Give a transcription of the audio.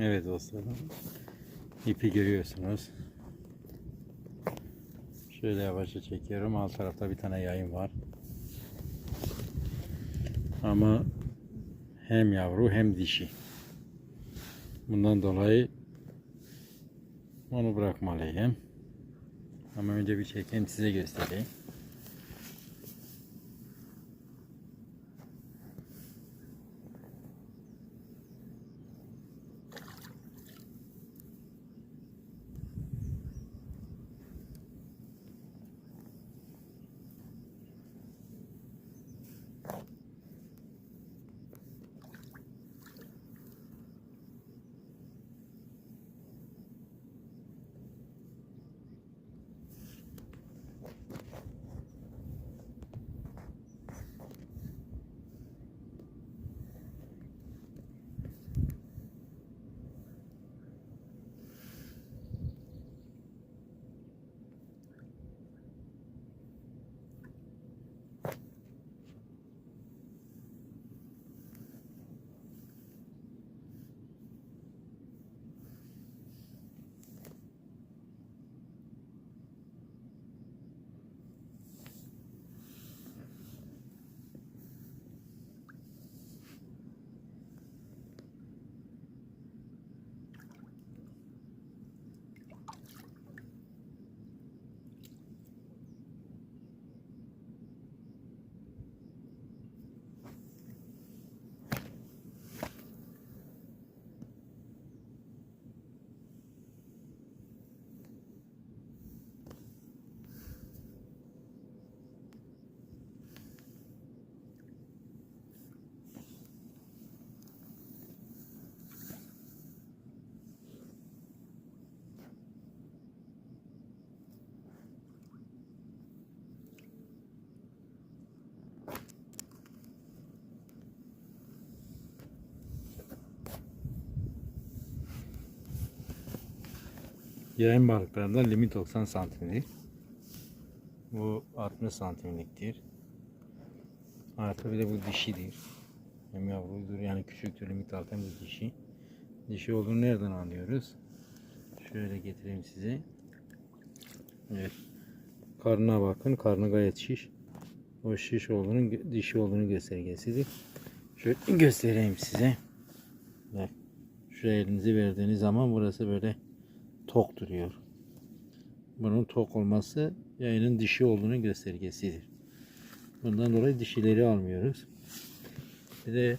Evet dostlarım. İpi görüyorsunuz. Şöyle yavaşça çekiyorum. Alt tarafta bir tane yayın var. Ama hem yavru hem dişi. Bundan dolayı onu bırakmalıyım. Ama önce bir çekeyim size göstereyim. Yayın balıklarında limit 90 santimlik. Bu 60 santimliktir. Artı bir de bu dişidir. Hem yavrudur yani küçüktür limit altı hem de dişi. Dişi olduğunu nereden anlıyoruz? Şöyle getireyim size. Evet. Karnına bakın. Karnı gayet şiş. O şiş olduğunu dişi olduğunu göstergesidir. Şöyle göstereyim size. Bak. Şu elinizi verdiğiniz zaman burası böyle tok duruyor. Bunun tok olması yayının dişi olduğunu göstergesidir. Bundan dolayı dişileri almıyoruz. Bir de